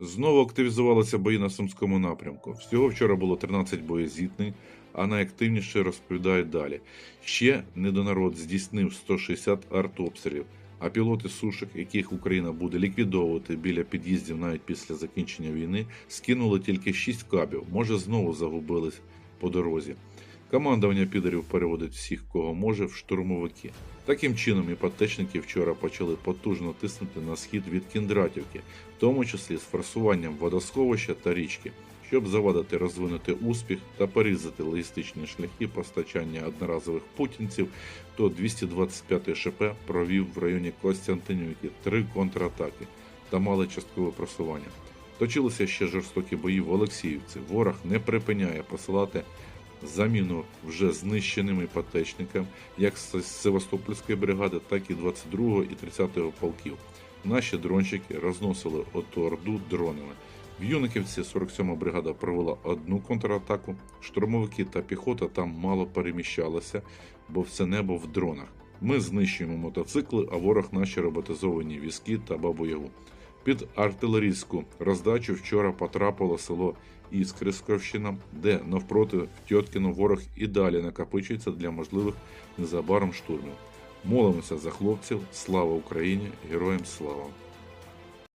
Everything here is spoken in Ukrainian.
Знову активізувалися бої на Сумському напрямку. Всього вчора було 13 боєзіткнень, а найактивніше розповідають далі. Ще недонарод здійснив 160 артобстрілів, а пілоти сушок, яких Україна буде ліквідовувати біля під'їздів навіть після закінчення війни, скинули тільки 6 кабів, може знову загубились по дорозі. Командування підерів переводить всіх, кого може, в штурмовики. Таким чином, іпотечники вчора почали потужно тиснути на схід від Кіндратівки, в тому числі з форсуванням водосховища та річки, щоб завадити розвинути успіх та порізати логістичні шляхи постачання одноразових путінців, то 225 ШП провів в районі Костянтинівки три контратаки та мали часткове просування. Точилися ще жорстокі бої в Олексіївці. Ворог не припиняє посилати заміну вже знищеним іпотечникам як Севастопольської бригади, так і 22-го і 30-го полків. Наші дрончики розносили оту орду дронами. В Юниківці 47-ма бригада провела одну контратаку. Штурмовики та піхота там мало переміщалися, бо все небо в дронах. Ми знищуємо мотоцикли, а ворог наші роботизовані візки та бабу-ягу. Під артилерійську роздачу вчора потрапило село Іскрисковщина, де навпроти Тьоткіну ворог і далі накопичується для можливих незабаром штурмів. Молимося за хлопців. Слава Україні! Героям слава!